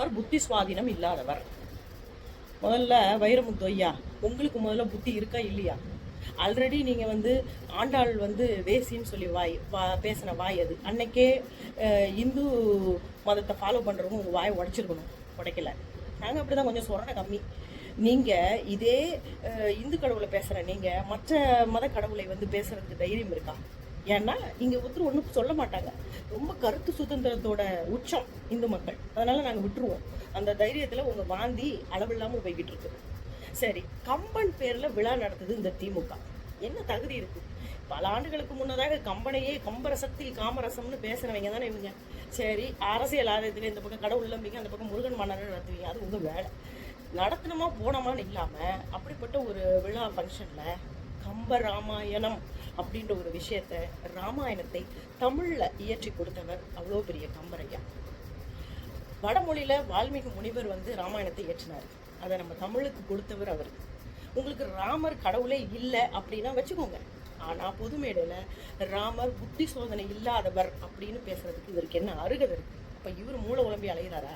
ராமர் புத்தி சுவாதீனம் இல்லாதவர். முதல்ல வைரமுத்து ஐயா உங்களுக்கு முதல்ல புத்தி இருக்கா இல்லையா? ஆல்ரெடி நீங்கள் வந்து ஆண்டாள் வந்து வேசின்னு சொல்லி வாய் வா பேசின வாய் அது. அன்னைக்கே இந்து மதத்தை ஃபாலோ பண்ணுறவங்க உங்கள் வாயை உடைச்சிருக்கணும் உடைக்கல. நாங்கள் அப்படி தான் கொஞ்சம் சொரணை கம்மி. நீங்கள் இதே இந்து கடவுளை பேசுகிற நீங்கள் மற்ற மத கடவுளை வந்து பேசுகிறதுக்கு தைரியம் இருக்கா? ஏன்னா இங்கே ஒருத்தர் ஒன்றும் சொல்ல மாட்டாங்க. ரொம்ப கருத்து சுதந்திரத்தோட உச்சம் இந்து மக்கள். அதனால நாங்கள் விட்டுருவோம். அந்த தைரியத்தில் உங்கள் வாந்தி அளவில்லாமல் போய்கிட்டு இருக்கு. சரி கம்பன் பேரில் விழா நடத்துது இந்த திமுக. என்ன தகுதி இருக்குது பல ஆண்டுகளுக்கு முன்னதாக கம்பனையே கம்பரசத்தில் காமரசம்னு பேசுகிறவங்க தானே இவங்க. சரி அரசியல் ஆதாயத்தில் இந்த பக்கம் கடவுள் நம்பிக்கை அந்த பக்கம் முருகன் மன்னர் நடத்துவீங்க. அது உங்கள் வேலை. நடத்தினமா போனோமான்னு இல்லாமல் அப்படிப்பட்ட ஒரு விழா ஃபங்க்ஷனில் கம்ப ராமாயணம் அப்படின்ற ஒரு விஷயத்த ராமாயணத்தை தமிழில் இயற்றி கொடுத்தவர் அவ்வளோ பெரிய கம்பரையா. வடமொழியில வால்மீகி முனிவர் வந்து ராமாயணத்தை இயற்றினார். அதை நம்ம தமிழுக்கு கொடுத்தவர் அவர். உங்களுக்கு ராமர் கடவுளே இல்லை அப்படின்னா வச்சுக்கோங்க. ஆனா பொதுமேடையில ராமர் புத்தி சோதனை இல்லாதவர் அப்படின்னு பேசுறதுக்கு இவருக்கு என்ன அருகதை இருக்கு? அப்ப இவர் மூல உழம்பி அலைகிறாரா